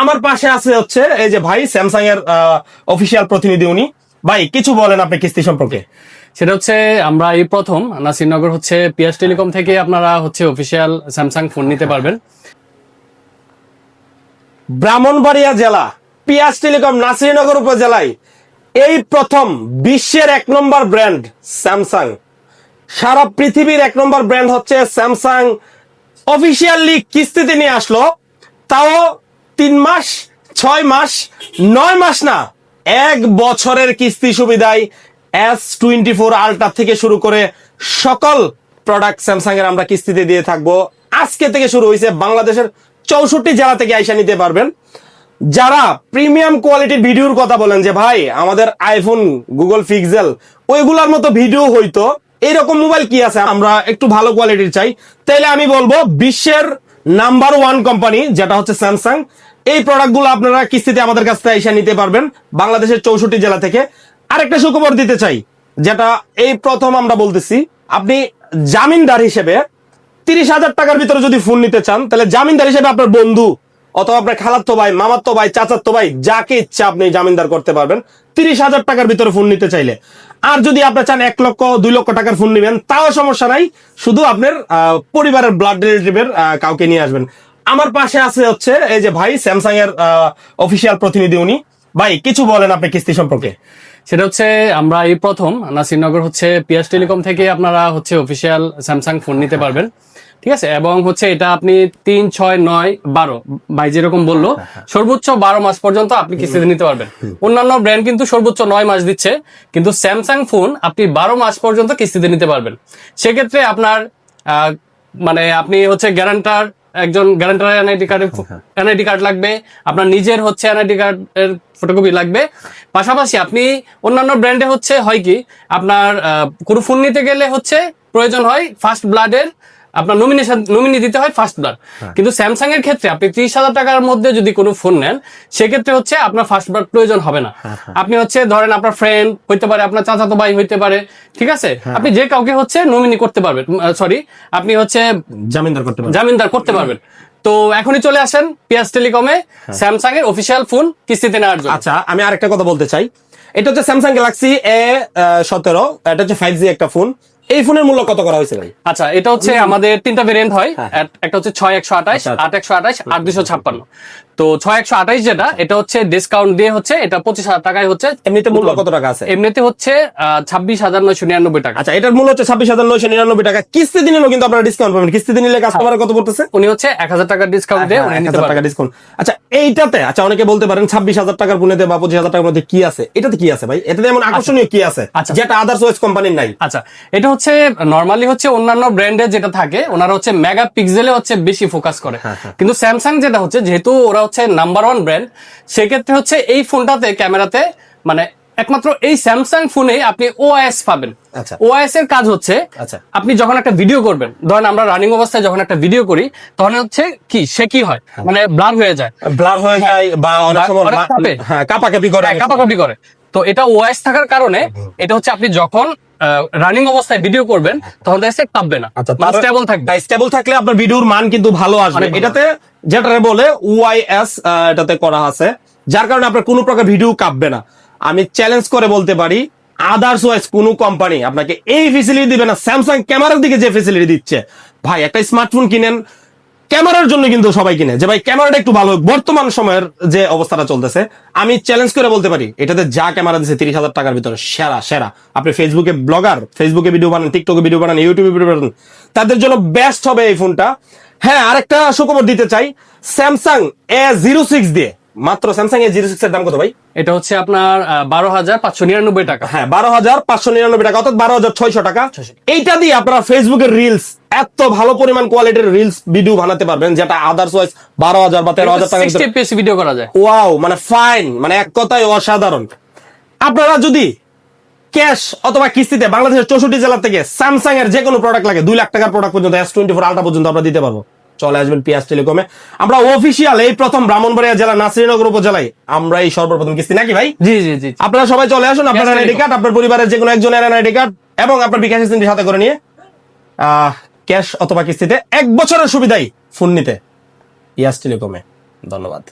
আমার পাশে আছে হচ্ছে এই যে ভাই স্যামসাং এর অফিসিয়াল প্রতিনিধি উনি। ভাই কিছু বলেন আপনি কিস্তি সম্পর্কে। সেটা হচ্ছে আমরা এই প্রথম নাসিরনগর হচ্ছে পিয়াস টেলিকম থেকে আপনারা হচ্ছে অফিসিয়াল স্যামসাং ফোন নিতে পারবেন। ব্রাহ্মণবাড়িয়া জেলা পিয়াস টেলিকম নাসিরনগর উপজেলায় এই প্রথম বিশ্বের এক নম্বর ব্র্যান্ড স্যামসাং সারা পৃথিবীর এক নম্বর ব্র্যান্ড হচ্ছে স্যামসাং অফিসিয়ালি কিস্তিতে নিয়ে আসলো তাও তিন মাস, ছয় মাস, নয় মাস না, এক বছরের কিস্তি সুবিধায় এস টোয়েন্টি ফোর আলট্রা থেকে শুরু করে সকল প্রোডাক্ট স্যামসাং এর আমরা কিস্তিতে দিয়ে থাকব। আজকে থেকে শুরু হয়েছে বাংলাদেশের চৌষট্টি জেলা থেকে আইসা নিতে পারবেন। যারা প্রিমিয়াম কোয়ালিটির ভিডিওর কথা বলেন যে, ভাই, আমাদের আইফোন গুগল পিক্সেল ওইগুলার মতো ভিডিও হইতো, এইরকম মোবাইল কি আছে? আমরা একটু ভালো কোয়ালিটির চাই। তাইলে আমি বলব বিশ্বের নাম্বার ওয়ান কোম্পানি যেটা হচ্ছে স্যামসাং এই প্রোডাক্টগুলো আপনারা কিস্তিতে আমাদের কাছ থেকে এসে নিতে পারবেন বাংলাদেশের চৌষট্টি জেলা থেকে। আরেকটা সুখবর দিতে চাই, যেটা এই প্রথম আমরা বলতেছি, আপনি জামিনদার হিসেবে তিরিশ হাজার টাকার ভিতরে যদি ফোন নিতে চান, তাহলে জামিনদার হিসেবে আপনার বন্ধু অথবা আপনার খালাতো ভাই মামাতো ভাই চাচাতো ভাই, যাকে ইচ্ছা আপনি জামিনদার করতে পারবেন, তিরিশ হাজার টাকার ভিতরে ফোন নিতে চাইলে। আর যদি আপনি চান এক লক্ষ, দুই লক্ষ টাকার ফোন নেবেন, তাও সমস্যা নাই, শুধু আপনার পরিবারের ব্লাড রিলেটিভের কাউকে নিয়ে আসবেন। আমার পাশে আছে হচ্ছে এই যে ভাই স্যামসাং এর অফিসিয়াল প্রতিনিধি উনি। ভাই, কিছু বলেন আপনি কিস্তি সম্পর্কে। সেটা হচ্ছে, আমরা এই প্রথম, নাসিরনগর হচ্ছে পিয়াস টেলিকম থেকে আপনারা হচ্ছে অফিসিয়াল স্যামসাং ফোন নিতে পারবেন। ঠিক আছে? এবং হচ্ছে এটা আপনি তিন, ছয়, নয়, বারো, ভাই যেরকম বলল, সর্বোচ্চ বারো মাস পর্যন্ত আপনি কিস্তিতে নিতে পারবেন। অন্যান্য ব্র্যান্ড কিন্তু সর্বোচ্চ নয় মাস দিচ্ছে, কিন্তু স্যামসাং ফোন আপনি বারো মাস পর্যন্ত কিস্তিতে নিতে পারবেন। সেক্ষেত্রে আপনার মানে আপনি হচ্ছে গ্যারান্টার একজন গ্যারান্টার এনআইডি কার্ডের এনআইডি কার্ড লাগবে আপনার নিজের হচ্ছে এনআইডি কার্ড এর ফটোকপি লাগবে। পাশাপাশি আপনি অন্যান্য ব্র্যান্ডে হচ্ছে হয় কি আপনার আহ, কোনো ফোন নিতে গেলে হচ্ছে প্রয়োজন হয় ফার্স্ট ব্লাডের আপনার নমিনেশন নমিনি দিতে হয় ফার্স্ট ব্লাড কিন্তু স্যামসাং এর ক্ষেত্রে আপনি ত্রিশ হাজার টাকার মধ্যে যদি কোনো ফোন নেন সেক্ষেত্রে হচ্ছে আপনার ফার্স্ট ব্লাড প্রয়োজন হবে না। আপনি হচ্ছে ধরেন আপনার ফ্রেন্ড হইতে পারে আপনার চাচাতো ভাই হইতে পারে ঠিক আছে? আপনি যে কাউকে হচ্ছে নমিনি করতে পারবেন সরি আপনি হচ্ছে জামিনদার করতে পারবেন। জামিনদার করতে পারবেন। তো এখনই চলে আসেন পিয়াস টেলিকমে স্যামসাং এর অফিসিয়াল ফোন কিস্তিতে নেওয়ার জন্য। আচ্ছা আমি আরেকটা কথা বলতে চাই। এটা হচ্ছে স্যামসাং গ্যালাক্সি এ সতেরো এটা হচ্ছে ফাইভ জি একটা ফোন এই ফোনের মূল্য কত করা হয়েছে ভাই? আচ্ছা এটা হচ্ছে আমাদের তিনটা ভেরিয়েন্ট হয়। একটা হচ্ছে ছয় একশো আঠাশ হ্যাঁ। আচ্ছা, আট একশো আঠাশ আট দুশো ছাপ্পান্ন। তো ছয় একশো আঠাশ যেটা এটা হচ্ছে ডিসকাউন্ট দিয়ে হচ্ছে এটা পঁচিশ হাজার টাকায় হচ্ছে এমনিতে মূল্য কত টাকা আছে? এমনিতে হচ্ছে ছাব্বিশ হাজার নয়শো নিরানব্বই টাকা। আচ্ছা এটার মূল্য হচ্ছে ছাব্বিশ হাজার নয়শো নিরানব্বই টাকা। কিস্তি দিনেও কিন্তু আপনারা ডিসকাউন্ট পাবেন। কিস্তি নিলে কাস্টমার কত পড়তেছে? উনি হচ্ছে এক হাজার টাকার ডিসকাউন্ট দিয়ে টাকা ডিসকাউন্ট আচ্ছা এইটাতে আচ্ছা অনেকে বলতে পারেন ছাব্বিশ হাজার টাকার পুনেতে বা পঁচিশ হাজার টাকার মধ্যে কি আছে? এটাতে কি আছে ভাই? এটাতে এমন আকর্ষণীয় কি আছে? আচ্ছা। যেটা আদার্স ওয়েস কোম্পানির নাই। আচ্ছা এটা হচ্ছে নর্মালি হচ্ছে অন্যান্য ব্র্যান্ডের যেটা থাকে ওনারা হচ্ছে মেগা পিক্সেলে হচ্ছে বেশি ফোকাস করে। হ্যাঁ, কিন্তু স্যামসাং যেটা হচ্ছে যেহেতু ওরা হচ্ছে নাম্বার ওয়ান ব্র্যান্ড সেক্ষেত্রে হচ্ছে এই ফোনটাতে ক্যামেরাতে মানে একমাত্র এই স্যামসাং ফোনে আপনি ওআইএস পাবেন। আচ্ছা। ওআইএস এর কাজ হচ্ছে আচ্ছা। আপনি যখন একটা ভিডিও করবেন ধরেন আমরা রানিং অবস্থায় যখন একটা ভিডিও করি তখন হচ্ছে কি সে কি হয়? মানে ব্লার হয়ে যায়। ব্লার হয়ে যায় বা অনেক সময়। হ্যাঁ কাপাকাপি করে হ্যাঁ, কাঁপাকাঁপি করে। তো এটা ওআইএস থাকার কারণে এটা হচ্ছে আপনি যখন রানিং অবস্থায় ভিডিও করবেন তখন দেখা যাচ্ছে কাঁপবে না। আচ্ছা স্টেবল থাকবে। স্টেবল থাকলে আপনার ভিডিওর মান কিন্তু ভালো আসবে। এটাতে যেটা বলে ওআইএস এটাতে করা আছে। যার কারণে আপনার কোনো প্রকার ভিডিও কাঁপবে না। আমি চ্যালেঞ্জ করে বলতে পারি আদার্স ওয়াইজ কোনো কোম্পানি আপনাকে এই ফেসিলিটি দিবে না। স্যামসাং ক্যামেরার দিকে যে ফেসিলিটি দিচ্ছে। ভাই একটা স্মার্টফোন কিনেন ক্যামেরার জন্য কিন্তু সবাই কিনে। যে ভাই ক্যামেরাটা একটু ভালো বর্তমান সময়ের যে অবস্থাটা চলতেছে আমি চ্যালেঞ্জ করে বলতে পারি এটাতে যা ক্যামেরা দিচ্ছে তিরিশ হাজার টাকার ভিতরে সেরা সেরা। আপনি ফেসবুকে ব্লগার ফেসবুকে ভিডিও বানান টিকটকে ভিডিও বানান ইউটিউবে ভিডিও বানান তাদের জন্য বেস্ট হবে এই ফোনটা হ্যাঁ আরেকটা সুখবর দিতে চাই স্যামসাং এ জিরো সিক্স দিয়ে। মাত্র স্যামসাং এ জিরো সিক্স এর দাম কত ভাই? এটা হচ্ছে আপনার বারো হাজার পাঁচশো নিরানব্বই টাকা। হ্যাঁ বারো হাজার পাঁচশো নিরানব্বই টাকা অর্থাৎ বারো হাজার ছয়শো টাকা। এইটা দিয়ে আপনারা ফেসবুকের রিলস এত ভালো পরিমাণ কোয়ালিটির রিলস ভিডিও বানাতে পারবেন যেটা আদার্স ওয়াইজ বারো হাজার বা তেরো হাজার টাকা ভিডিও করা যায়। ওয়াও মানে ফাইন মানে এক কথায় অসাধারণ। আপনারা যদি ক্যাশ অথবা কিস্তিতে বাংলাদেশের চৌষট্টি জেলা থেকে স্যামসাং এর যে কোনো প্রোডাক্ট লাগে দুই লাখ টাকার প্রোডাক্ট পর্যন্ত এস টোয়েন্টি ফোর আলটা পর্যন্ত আমরা দিতে পারব। চলে আসবেন পিয়াস টেলিকমে আমরা অফিসিয়াল এই প্রথম ব্রাহ্মণবাড়িয়া জেলা নাসিরনগর উপজেলায় আমরা এই সর্বপ্রথম কিস্তি নাকি ভাই? জি জি জি আপনারা সবাই চলে আসুন আপনার এনআইডি কার্ড আপনার পরিবারের যে কোনো একজনের এনআইডি কার্ড এবং আপনার বিকাশ সাথে করে নিয়ে ক্যাশ অথবা কিস্তিতে এক বছরের সুবিধাই ফোন নিতে। ইয়াস টেলিকমে। ধন্যবাদ।